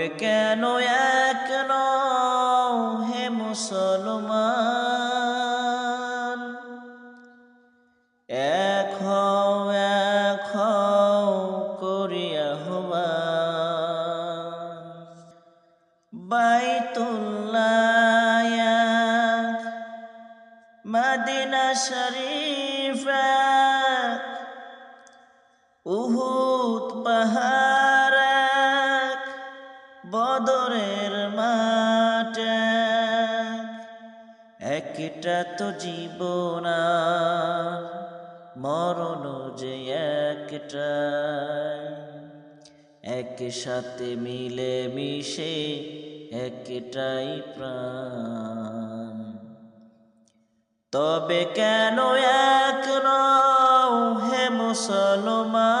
তবে কেন এক হে মুসলমান এক হও এক হও করিয়া আহ্বান। বাইতুল্লাহ মদিনা শরীফ উহুদ পাহাড় একটা তো জীবন মরণ যে একটাই। এক সাথে মিলে মিশে একটাই প্রাণ। তবে কেন এক হে মুসলমান?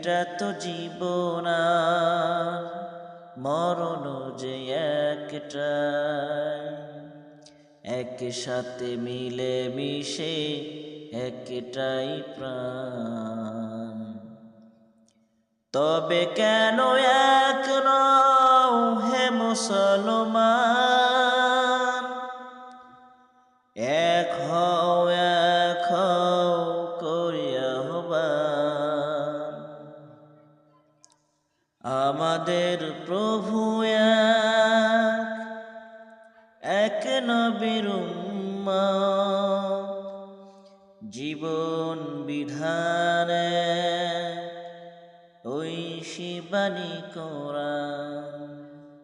একটা তো জীবন মরণ যে একটাই। এক সাথে মিলে মিশে একটাই প্রাণ। তবে কেন এক নও প্রভু এক, নবীর জীবন বিধানে ঐশী বাণী কোরআন।